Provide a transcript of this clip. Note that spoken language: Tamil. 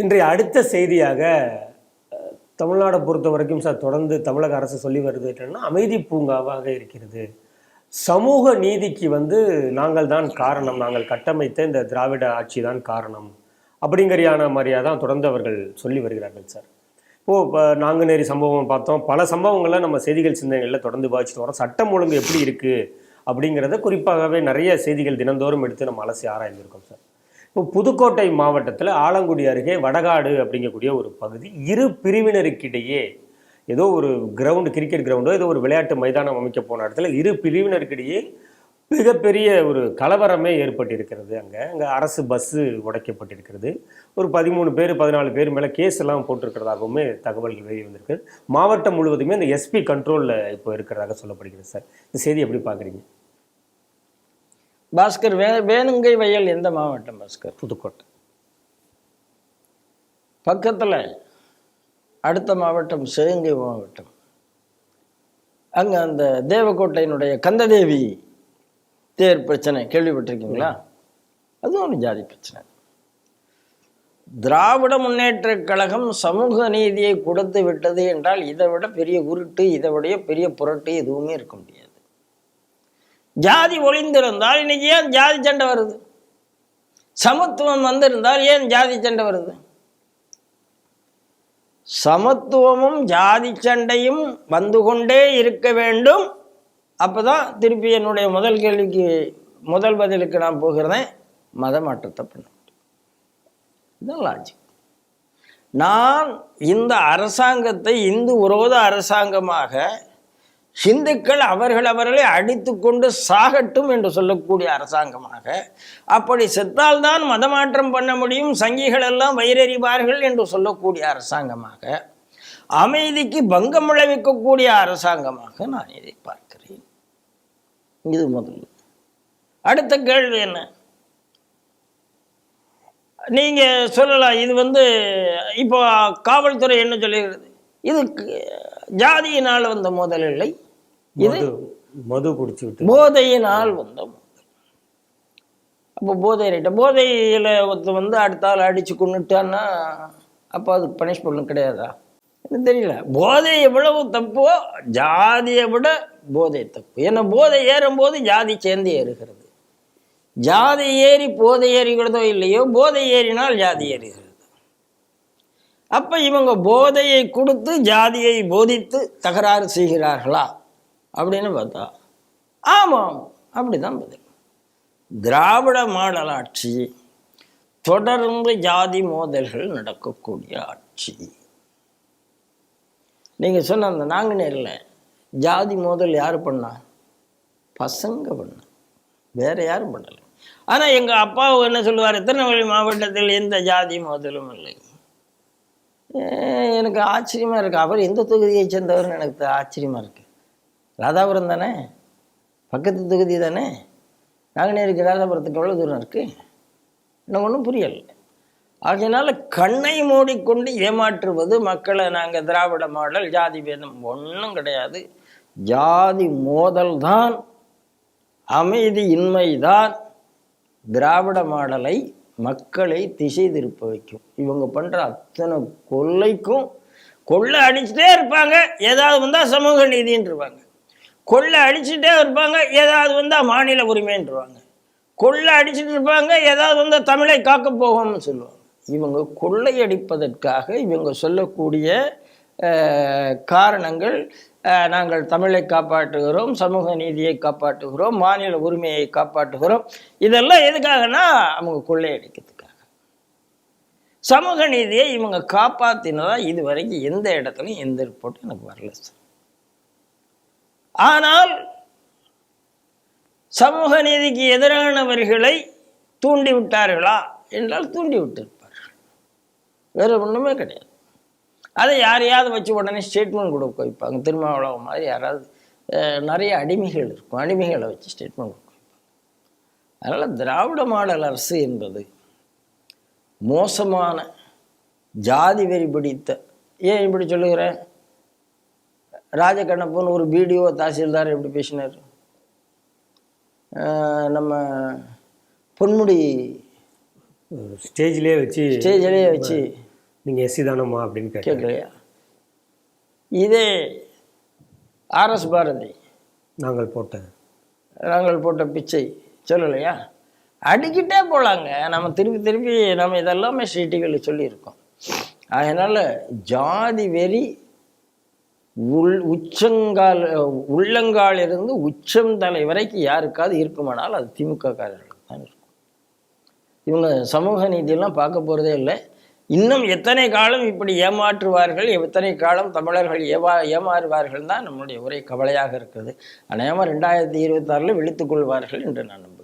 இன்றைய அடுத்த செய்தியாக தமிழ்நாடை பொறுத்த வரைக்கும் சார் தொடர்ந்து தமிழக அரசு சொல்லி வருது என்னன்னா அமைதி பூங்காவாக இருக்கிறது. சமூக நீதிக்கு வந்து நாங்கள் தான் காரணம். நாங்கள் கட்டமைத்த இந்த திராவிட ஆட்சி தான் காரணம். அப்படிங்கிறியான மாதிரியாக தான் தொடர்ந்து அவர்கள் சொல்லி வருகிறார்கள் சார். இப்போது இப்போ நாங்குநேரி சம்பவம் பார்த்தோம். பல சம்பவங்களை நம்ம செய்திகள் சிந்தனைகளில் தொடர்ந்து பாதிச்சுட்டு வரோம். சட்டம் ஒழுங்கு எப்படி இருக்குது அப்படிங்கிறத குறிப்பாகவே நிறைய செய்திகள் தினந்தோறும் எடுத்து நம்ம அலசி ஆராய்ந்திருக்கோம் சார். இப்போ புதுக்கோட்டை மாவட்டத்தில் ஆலங்குடி அருகே வடகாடு அப்படிங்கக்கூடிய ஒரு பகுதி. இரு பிரிவினருக்கிடையே ஏதோ ஒரு கிரவுண்டு கிரிக்கெட் கிரவுண்டோ ஏதோ ஒரு விளையாட்டு மைதானம் அமைக்க போன இடத்துல இரு பிரிவினருக்கிடையே மிகப்பெரிய ஒரு கலவரமே ஏற்பட்டிருக்கிறது அங்கே. அங்கே அரசு பஸ்ஸு உடைக்கப்பட்டிருக்கிறது. ஒரு பதிமூணு பேர் பதினாலு பேர் மேலே கேஸ் எல்லாம் போட்டிருக்கிறதாகவுமே தகவல்கள் வெளியே வந்திருக்கு. மாவட்டம் முழுவதுமே அந்த எஸ்பி கண்ட்ரோலில் இப்போ இருக்கிறதாக சொல்லப்படுகிறது சார். இந்த செய்தி எப்படி பார்க்குறீங்க? பாஸ்கர் வே வேணுங்கை வயல் எந்த மாவட்டம் பாஸ்கர்? புதுக்கோட்டை. பக்கத்தில் அடுத்த மாவட்டம் சிவகங்கை மாவட்டம். அங்கே அந்த தேவக்கோட்டையினுடைய கந்ததேவி தேர் பிரச்சனை கேள்விப்பட்டிருக்கீங்களா? அதுவும் ஒரு ஜாதி பிரச்சனை. திராவிட முன்னேற்ற கழகம் சமூக நீதியை கொடுத்து விட்டது என்றால் இதை விட பெரிய உருட்டு இதை விட பெரிய புரட்டு எதுவுமே இருக்க முடியாது. ஜாதி ஒளிந்திருந்தால் இன்னைக்கு ஏன் ஜாதி சண்டை வருது? சமத்துவம் வந்திருந்தால் ஏன் ஜாதி சண்டை வருது? சமத்துவமும் ஜாதி சண்டையும் வந்து கொண்டே இருக்க வேண்டும். அப்போதான் திருப்பி என்னுடைய முதல் கேள்விக்கு முதல் பதிலுக்கு நான் போகிறேன். மத மாற்றத்தை பண்ண இதுதான் லாஜிக் நான் இந்த அரசாங்கத்தை இந்து விரோத அரசாங்கமாக ஹிந்துக்கள் அவர்கள் அவர்களை அடித்து கொண்டு சாகட்டும் என்று சொல்லக்கூடிய அரசாங்கமாக அப்படி செத்தால்தான் மதமாற்றம் பண்ண முடியும் சங்கிகள் எல்லாம் வயிறறிவார்கள் என்று சொல்லக்கூடிய அரசாங்கமாக அமைதிக்கு பங்கம் விளைவிக்கக்கூடிய அரசாங்கமாக நான் இதை பார்க்கிறேன். இது முதல். அடுத்த கேள்வி என்ன? நீங்கள் சொல்லலாம் இது வந்து இப்போ காவல்துறை என்ன சொல்லுகிறது இது ஜாதியினால் வந்த மோதல் இல்லை. இது மது குடிச்சு விட்டு போதையினால் வந்த மோதல். அப்போ போதை ரைட்ட போதையில் ஒருத்தர் வந்து அடுத்த ஆள் அடிச்சு கொண்டுட்டான்னா அப்போ அதுக்கு பனிஷ்மெண்ட் கிடையாதா? எனக்கு தெரியல. போதை எவ்வளவு தப்போ ஜாதியை விட போதை தப்பு. ஏன்னா போதை ஏறும்போது ஜாதி சேர்ந்து ஏறுகிறது. ஜாதி ஏறி போதை ஏறுகிறதோ இல்லையோ போதை ஏறினால் ஜாதி ஏறுகிறது. அப்போ இவங்க போதையை கொடுத்து ஜாதியை போதித்து தகராறு செய்கிறார்களா? அப்படின்னு பார்த்தா ஆமாம் அப்படிதான் பதில். திராவிட மாடலாட்சி தொடர்ந்து ஜாதி மோதல்கள் நடக்கக்கூடிய ஆட்சி. நீங்கள் சொன்ன அந்த நாங்குநேரில் ஜாதி மோதல் யார் பண்ணா? பசங்க பண்ண. வேற யாரும் பண்ணலை. ஆனால் எங்கள் அப்பாவை என்ன சொல்லுவார்? திருநெல்வேலி மாவட்டத்தில் எந்த ஜாதி மோதலும் இல்லை. எனக்கு ஆச்சரியமாக இருக்குது அவர் எந்த தொகுதியை சேர்ந்தவர்னு எனக்கு ஆச்சரியமா இருக்குது ராதாபுரம் தானே? பக்கத்து தொகுதி தானே? நாங்கநேருக்கு ராதாபுரத்துக்கு எவ்வளோ தூரம் இருக்குது எனக்கு ஒன்றும் புரியல. ஆகையினால கண்ணை மூடிக்கொண்டு ஏமாற்றுவது மக்களை நாங்கள் திராவிட மாடல் ஜாதி பேதம் ஒன்றும் கிடையாது. ஜாதி மோதல் தான் அமைதி இன்மைதான். திராவிட மாடலை மக்களை திசை திருப்ப வைக்கும். இவங்க பண்ணுற அத்தனை கொள்ளைக்கும் கொள்ளை அடிச்சுட்டே இருப்பாங்க. ஏதாவது வந்தால் சமூக நீதின்றுவாங்க. கொள்ளை அடிச்சுட்டே இருப்பாங்க. ஏதாவது வந்தால் மாநில உரிமைன்றிருவாங்க கொள்ளை அடிச்சுட்டு இருப்பாங்க. ஏதாவது வந்தால் தமிழை காக்க போகும்னு சொல்லுவாங்க. இவங்க கொள்ளையடிப்பதற்காக இவங்க சொல்லக்கூடிய காரணங்கள் நாங்கள் தமிழை காப்பாற்றுகிறோம் சமூக நீதியை காப்பாற்றுகிறோம் மாநில உரிமையை காப்பாற்றுகிறோம். இதெல்லாம் எதுக்காகனா அவங்க கொள்ளையடிக்கிறதுக்காக சமூக நீதியை இவங்க காப்பாத்தினதா இது வரைக்கும் எந்த இடத்துலையும் எந்த ரிப்போர்ட்டும் எனக்கு வரல சார். ஆனால் சமூக நீதிக்கு எதிரானவர்களை தூண்டி விட்டார்களா? என்றால் தூண்டி விட்டிருப்பார்கள். வேற ஒண்ணுமே கிடையாது. அதை யாரையாவது வச்சு உடனே ஸ்டேட்மெண்ட் கொடுக்க வைப்பாங்க. திருமாவளவன் மாதிரி யாராவது நிறைய அடிமைகள் இருக்கும். அடிமைகளை வச்சு ஸ்டேட்மெண்ட் கொடுக்க வைப்பாங்க. அதனால் திராவிட மாடல் அரசு என்பது மோசமான ஜாதி வெறி பிடித்த ஏன் இப்படி சொல்லுகிறேன் ராஜகண்ணப்பன் ஒரு பிடிஓ தாசில்தார் எப்படி பேசினார்? நம்ம பொன்முடி ஸ்டேஜ்லேயே வச்சு ஸ்டேஜிலேயே வச்சு நீங்க எஸ்சி தானம்மா அப்படின்னு கேட்கலையா? இதே ஆர்எஸ் பாரதி. நாங்கள் போட்ட. நாங்கள் போட்ட பிச்சை சொல்லலையா? அடிக்கிட்டே போலாங்க. நம்ம திருப்பி திருப்பி நம்ம இதெல்லாமே சீட்டுகளில் சொல்லியிருக்கோம். அதனால ஜாதி வெறி உள் உச்சங்கால் உள்ளங்கால் இருந்து உச்சம் தலை வரைக்கும் யாருக்காவது இருக்குமானால் அது திமுக காரர்களுக்கு தான் இருக்கும். இவங்க சமூக நீதியெல்லாம் பார்க்க போகிறதே இல்லை. இன்னும் எத்தனை காலம் இப்படி ஏமாற்றுவார்கள் எத்தனை காலம் தமிழர்கள் ஏவா ஏமாறுவார்கள் தான் நம்மளுடைய ஒரே கவலையாக இருக்கிறது. அநேகமாக ரெண்டாயிரத்தி இருபத்தாறில் விழித்துக் கொள்வார்கள் என்று நான் நம்புகிறேன்.